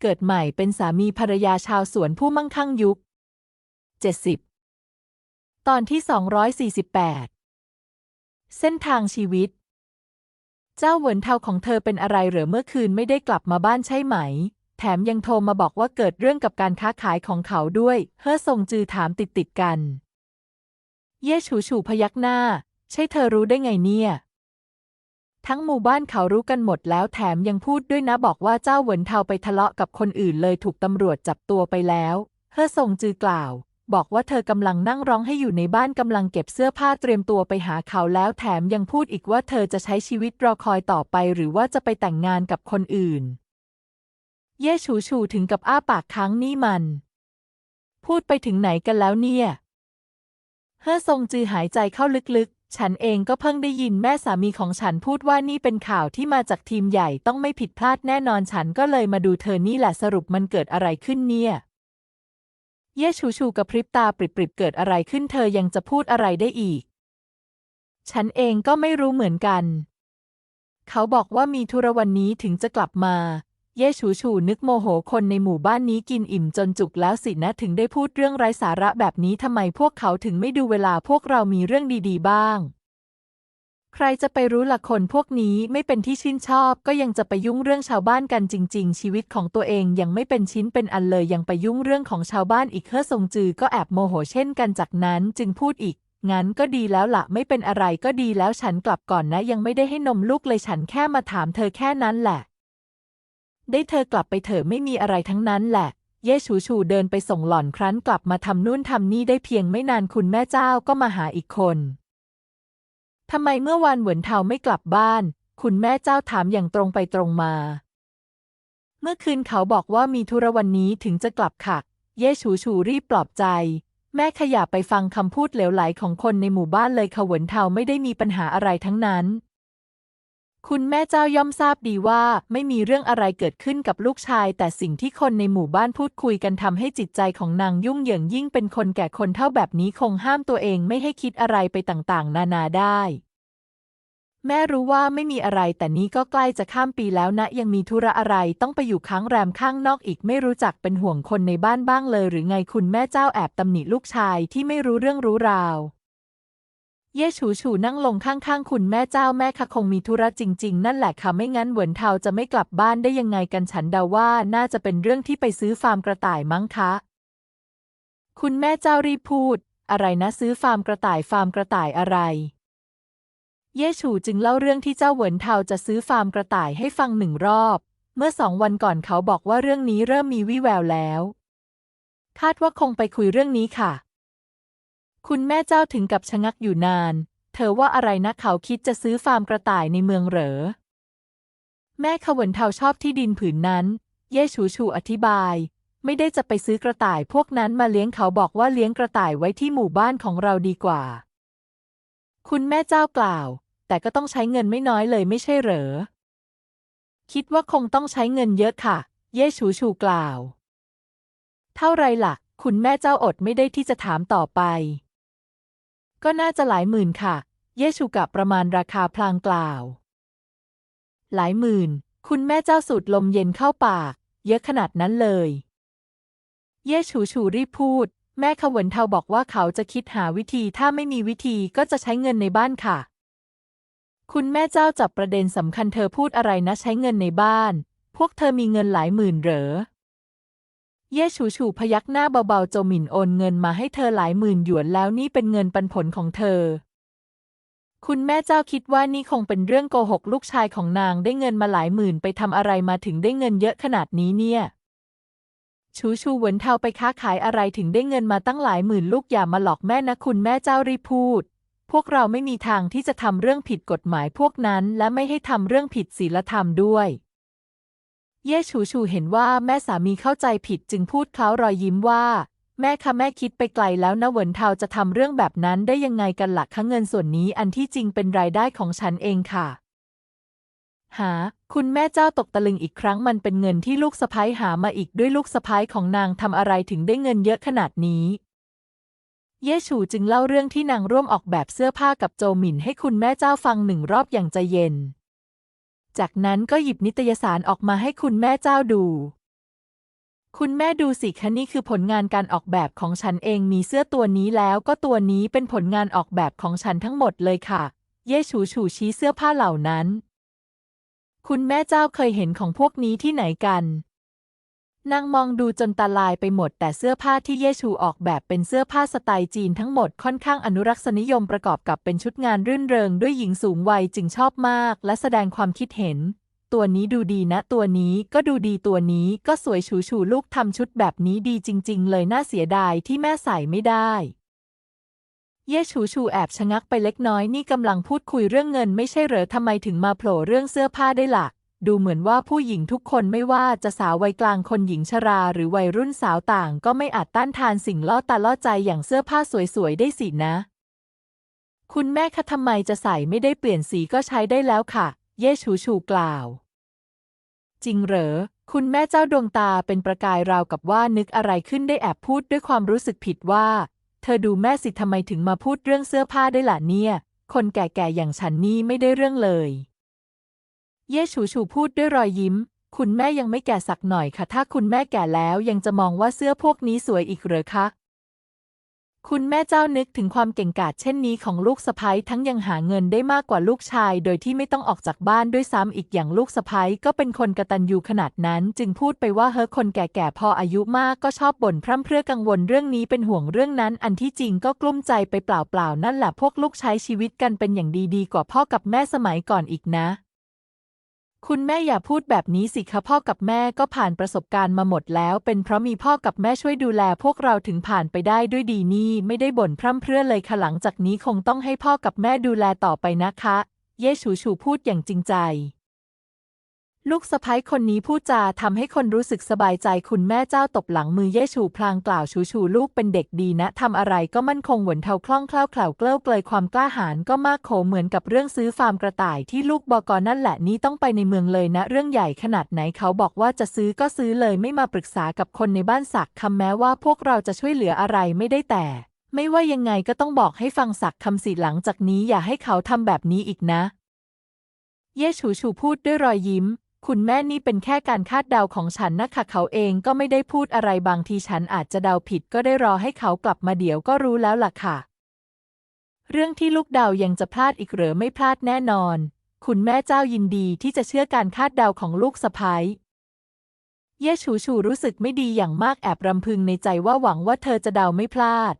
เกิดใหม่เป็นสามีภรรยาชาวสวนผู้มั่งคั่งยุค 70 ตอนที่ 248 เส้นทางชีวิต เจ้าเหวินเทาของเธอเป็นอะไรเหรือเมื่อคืนไม่ได้กลับมาบ้านใช่ไหม แถมยังโทรมาบอกว่าเกิดเรื่องกับการค้าขายของเขาด้วย เฮ่อซงจือถามติดติดกัน เย่ฉูฉูพยักหน้า ใช่เธอรู้ได้ไงเนี่ย ทั้งหมู่บ้านเขารู้กันหมดแล้วแถมยังพูดด้วยนะบอกว่าเจ้าเหวินเทาไปทะเลาะกับคนอื่นเลยถูกตำรวจจับตัวไปแล้วเฮ่อซงจือกล่าว บอกว่าเธอกำลังนั่งร้องให้อยู่ในบ้านกำลังเก็บเสื้อผ้าเตรียมตัวไปหาเขาแล้วแถมยังพูดอีกว่าเธอจะใช้ชีวิตรอคอยต่อไป หรือว่าจะไปแต่งงานกับคนอื่น เย่ฉูฉูถึงกับอ้าปากค้างนี่มัน พูดไปถึงไหนกันแล้วเนี่ยเฮ่อซงจือหายใจเข้าลึกๆ ฉันเองก็เพิ่งได้ยินแม่สามีของฉันพูดว่านี่เป็นข่าวที่มาจากทีมใหญ่ต้องไม่ผิดพลาดแน่นอนฉันก็เลยมาดูเธอนี่แหละสรุปมันเกิดอะไรขึ้นเนี่ย เย่ชูชูกับพริบตาปริบๆเกิดอะไรขึ้นเธอยังจะพูดอะไรได้อีก ฉันเองก็ไม่รู้เหมือนกัน เขาบอกว่ามีธุระวันนี้ถึงจะกลับมา เย่ชูชูนึกโมโหคนในหมู่บ้านนี้กินอิ่มจนจุกแล้วสินะถึงได้พูดเรื่องไร้สาระแบบนี้ทำไมพวกเขาถึงไม่ดูเวลาพวกเรามีเรื่องดีๆ บ้าง ใครจะไปรู้ละคนพวกนี้ไม่เป็นที่ชื่นชอบ ก็ยังจะไปยุ่งเรื่องชาวบ้านกันจริง ๆ ชีวิตของตัวเองยังไม่เป็นชิ้นเป็นอันเลยยังไปยุ่งเรื่องของชาวบ้านอีกเฮ่อทรงจือก็แอบโมโหเช่นกันจากนั้นจึงพูดอีกงั้นก็ดีแล้วละไม่เป็นอะไรก็ดีแล้วฉันกลับก่อนนะยังไม่ได้ให้นมลูกเลยฉันแค่มาถามเธอแค่นั้นแหละ ได้เธอกลับไปเถอะไม่มีอะไรทั้งนั้นแหละ เย่ชูชูเดินไปส่งหล่อนครั้นกลับมาทำนู่นทำนี่ได้เพียงไม่นานคุณแม่เจ้าก็มาหาอีกคนทำไมเมื่อวานเหวินเทาไม่กลับบ้าน คุณแม่เจ้าถามอย่างตรงไปตรงมา เมื่อคืนเขาบอกว่ามีธุระวันนี้ถึงจะกลับค่ะ เย่ชูชูรีบปลอบใจ แม่ขยับไปฟังคำพูดเหลวไหลของคนในหมู่บ้านเลยเขาเหวินเทาไม่ได้มีปัญหาอะไรทั้งนั้น คุณแม่เจ้าย่อมทราบดีว่าไม่มีเรื่องอะไรเกิดขึ้นกับลูกชาย แต่สิ่งที่คนในหมู่บ้านพูดคุยกันทำให้จิตใจของนางยุ่งเหยิงยิ่งเป็นคนแก่คนเท่าแบบนี้คงห้ามตัวเองไม่ให้คิดอะไรไปต่างๆ นานาได้ แม่รู้ว่าไม่มีอะไรแต่นี้ก็ใกล้จะข้ามปีแล้วนะ ยังมีธุระอะไรต้องไปอยู่ค้างแรมข้างนอกอีกไม่รู้จักเป็นห่วงคนในบ้านบ้างเลย หรือไงคุณแม่เจ้าแอบตำหนิลูกชายที่ไม่รู้เรื่องรู้ราว เย่ฉูฉูนั่งลงข้างๆ คุณแม่เจ้าแม่คะคงมีธุระจริง ๆ นั่นแหละค่ะไม่งั้นเหวินเทาจะไม่กลับบ้านได้ยังไงกันฉันเดาว่าน่าจะเป็นเรื่องที่ไปซื้อฟาร์มกระต่ายมั้งคะ คุณแม่เจ้ารีบพูด อะไรนะซื้อฟาร์มกระต่ายฟาร์มกระต่ายอะไร เย่ฉูจึงเล่าเรื่องที่เจ้าเหวินเทาจะซื้อฟาร์มกระต่ายให้ฟังหนึ่งรอบ เมื่อสองวันก่อนเขาบอกว่าเรื่องนี้เริ่มมีวี่แววแล้ว คาดว่าคงไปคุยเรื่องนี้ค่ะ คุณแม่เจ้าถึงกับชะงักอยู่นาน เธอว่าอะไรนะเขาคิดจะซื้อฟาร์มกระต่ายในเมืองเหรอ แม่ขวนเทาชอบที่ดินผืนนั้น เย่ชูชูอธิบาย ไม่ได้จะไปซื้อกระต่ายพวกนั้นมาเลี้ยงเขาบอกว่าเลี้ยงกระต่ายไว้ที่หมู่บ้านของเราดีกว่า คุณแม่เจ้ากล่าว แต่ก็ต้องใช้เงินไม่น้อยเลยไม่ใช่เหรอ คิดว่าคงต้องใช้เงินเยอะค่ะ เย่ชูชูกล่าว เท่าไรล่ะ คุณแม่เจ้าอดไม่ได้ที่จะถามต่อไป ก็น่าจะหลายหมื่นค่ะ เยชูกะประมาณราคาพลางกล่าว หลายหมื่น คุณแม่เจ้าสูดลมเย็นเข้าปาก เยอะขนาดนั้นเลย เยชูชูรีบพูด แม่ขวนเทาบอกว่าเขาจะคิดหาวิธีถ้าไม่มีวิธีก็จะใช้เงินในบ้านค่ะ คุณแม่เจ้าจับประเด็นสำคัญเธอพูดอะไรนะใช้เงินในบ้าน พวกเธอมีเงินหลายหมื่นเหรอ เย่ชูชูพยักหน้าเบาๆโจหมินโอนเงินมาให้เธอหลายหมื่นหยวนแล้วนี่เป็นเงินปันผลของเธอ คุณแม่เจ้าคิดว่านี่คงเป็นเรื่องโกหกลูกชายของนางได้เงินมาหลายหมื่นไปทำอะไรมาถึงได้เงินเยอะขนาดนี้เนี่ย ชูชูเหวินเทาไปค้าขายอะไรถึงได้เงินมาตั้งหลายหมื่นลูกอย่ามาหลอกแม่นะคุณแม่เจ้ารีพูด พวกเราไม่มีทางที่จะทำเรื่องผิดกฎหมายพวกนั้น และไม่ให้ทำเรื่องผิดศีลธรรมด้วย เย่ชูชูเห็นว่าแม่สามีเข้าใจผิดจึงพูดเค้ารอยยิ้มว่า แม่คะแม่คิดไปไกลแล้วนะเหวินเทาจะทำเรื่องแบบนั้นได้ยังไงกันหละ่ะคะเงินส่วนนี้อันที่จริงเป็นรายได้ของฉันเองค่ะ หา คุณแม่เจ้าตกตะลึงอีกครั้งมันเป็นเงินที่ลูกสะพ้ยหามาอีกด้วยลูกสะพ้ยของนางทำอะไรถึงได้เงินเยอะขนาดนี้เย่ฉูจึงเล่าเรื่องที่นางร่วมออกแบบเสื้อผ้ากับโจหมินให้คุณแม่เจ้าฟังหนึ่งรอบอย่างใจเย็น จากนั้นก็หยิบนิตยสารออกมาให้คุณแม่เจ้าดู คุณแม่ดูสิคะนี่คือผลงานการออกแบบของฉันเองมีเสื้อตัวนี้แล้วก็ตัวนี้เป็นผลงานออกแบบของฉันทั้งหมดเลยค่ะ เย่ฉูฉูชี้เสื้อผ้าเหล่านั้น คุณแม่เจ้าเคยเห็นของพวกนี้ที่ไหนกัน นางมองดูจนตาลายไปหมด แต่เสื้อผ้าที่เยชูออกแบบเป็นเสื้อผ้าสไตล์จีนทั้งหมดค่อนข้างอนุรักษนิยมประกอบกับเป็นชุดงานรื่นเริงด้วยหญิงสูงวัยจึงชอบมาก และแสดงความคิดเห็น ตัวนี้ดูดีนะ ตัวนี้ก็ดูดีตัวนี้ก็สวยฉูฉูลูกทำชุดแบบนี้ดีจริง ๆ เลยน่าเสียดายที่แม่ใส่ไม่ได้เย่ฉูฉูแอบชะงักไปเล็กน้อยนี่กำลังพูดคุยเรื่องเงินไม่ใช่เหรอทำไมถึงมาโผล่เรื่องเสื้อผ้าได้ล่ะ ดูเหมือนว่าผู้หญิงทุกคนไม่ว่าจะสาววัยกลางคนหญิงชราหรือวัยรุ่นสาวต่างก็ไม่อาจต้านทานสิ่งล่อตาล่อใจอย่างเสื้อผ้าสวยๆ ได้สินะ คุณแม่คะทำไมจะใส่ไม่ได้เปลี่ยนสีก็ใช้ได้แล้วค่ะ เย่ฉูฉูกล่าว จริงเหรอ คุณแม่เจ้าดวงตาเป็นประกายราวกับว่านึกอะไรขึ้นได้แอบพูดด้วยความรู้สึกผิดว่า เธอดูแม่สิทำไมถึงมาพูดเรื่องเสื้อผ้าได้ล่ะเนี่ย คนแก่ๆอย่างฉันนี่ไม่ได้เรื่องเลย เย่ฉูฉูพูดด้วยรอยยิ้ม คุณแม่ยังไม่แก่สักหน่อยค่ะ ถ้าคุณแม่แก่แล้วยังจะมองว่าเสื้อพวกนี้สวยอีกเหรอคะ คุณแม่เจ้านึกถึงความเก่งกาจเช่นนี้ของลูกสะใภ้ทั้งยังหาเงินได้มากกว่าลูกชาย โดยที่ไม่ต้องออกจากบ้านด้วยซ้ำอีกอย่างลูกสะใภ้ก็เป็นคนกระตันยูขนาดนั้น จึงพูดไปว่าเฮ้อคนแก่ๆพออายุมากก็ชอบบ่นพร่ำเพรื่อกังวลเรื่องนี้เป็นห่วงเรื่องนั้น อันที่จริงก็กลุ้มใจไปเปล่าๆนั่นแหละพวกลูกใช้ชีวิตกันเป็นอย่างดีๆกว่าพ่อกับแม่สมัยก่อนอีกนะ คุณแม่อย่าพูดแบบนี้สิคะพ่อกับแม่ก็ผ่านประสบการณ์มาหมดแล้ว เป็นเพราะมีพ่อกับแม่ช่วยดูแลพวกเราถึงผ่านไปได้ด้วยดีนี่ไม่ได้บ่นพร่ำเพรื่อเลยค่ะหลังจากนี้คงต้องให้พ่อกับแม่ดูแลต่อไปนะคะ เย่ฉูฉูพูดอย่างจริงใจ ลูกสะใภ้คนนี้พูดจาทำให้คนรู้สึกสบายใจคุณแม่เจ้าตบหลังมือเย่ฉูพลางกล่าวฉูฉูลูกเป็นเด็กดีนะทำอะไรก็มั่นคงหวนเทาคล่องแคล่วแคล่วเกล้าเกลยความกล้าหาญก็มากโขเหมือนกับเรื่องซื้อฟาร์มกระต่ายที่ลูกบอกอนั่นแหละนี้ต้องไปในเมืองเลยนะ เรื่องใหญ่ขนาดไหนเขาบอกว่าจะซื้อก็ซื้อเลยไม่มาปรึกษากับคนในบ้านสักคำแม้ว่าพวกเราจะช่วยเหลืออะไรไม่ได้แต่ ไม่ว่ายังไงก็ต้องบอกให้ฟังสักคำสิหลังจากนี้อย่าให้เขาทำแบบนี้อีกนะ เย่ฉูฉูพูดด้วยรอยยิ้ม คุณแม่นี่เป็นแค่การคาดเดาของฉันนะคะเขาเองก็ไม่ได้พูดอะไรบางทีฉันอาจจะเดาผิดก็ได้รอให้เขากลับมาเดี๋ยวก็รู้แล้วล่ะค่ะ เรื่องที่ลูกเดายังจะพลาดอีกหรือไม่พลาดแน่นอน คุณแม่เจ้ายินดีที่จะเชื่อการคาดเดาของลูกสะพ้ายเย่ฉูฉูรู้สึกไม่ดีอย่างมากแอบรำพึงในใจว่าหวังว่าเธอจะเดาไม่พลาด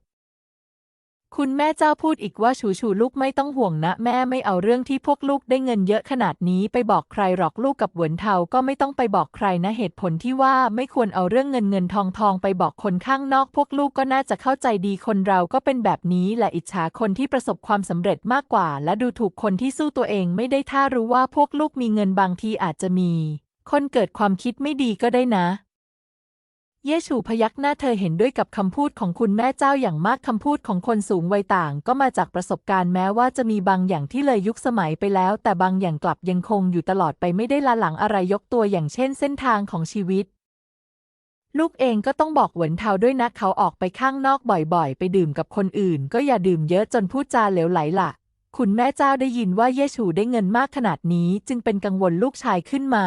คุณแม่เจ้าพูดอีกว่าฉูฉูลูกไม่ต้องห่วงนะ แม่ไม่เอาเรื่องที่พวกลูกได้เงินเยอะขนาดนี้ไปบอกใครหรอกลูกกับหวนเทาก็ไม่ต้องไปบอกใครนะเหตุผลที่ว่าไม่ควรเอาเรื่องเงินเงินทองทองไปบอกคนข้างนอก พวกลูกก็น่าจะเข้าใจดีคนเราก็เป็นแบบนี้แหละอิจฉาคนที่ประสบความสำเร็จมากกว่า และดูถูกคนที่สู้ตัวเองไม่ได้ถ้ารู้ว่าพวกลูกมีเงินบางทีอาจจะมี คนเกิดความคิดไม่ดีก็ได้นะ เย่ฉูพยักหน้าเธอเห็นด้วยกับคำพูดของคุณแม่เจ้าอย่างมากคำพูดของคนสูงวัยต่าง ก็มาจากประสบการณ์แม้ว่าจะมีบางอย่างที่เลยยุคสมัยไปแล้ว แต่บางอย่างกลับยังคงอยู่ตลอดไปไม่ได้ละหลังอะไรยกตัวอย่างเช่นเส้นทางของชีวิต ลูกเองก็ต้องบอกเหวินเทาด้วยนะเขาออกไปข้างนอกบ่อยๆ ไปดื่มกับคนอื่น ก็อย่าดื่มเยอะจนพูดจาเหลวไหลล่ะ คุณแม่เจ้าได้ยินว่าเย่ฉูได้เงินมากขนาดนี้ จึงเป็นกังวลลูกชายขึ้นมา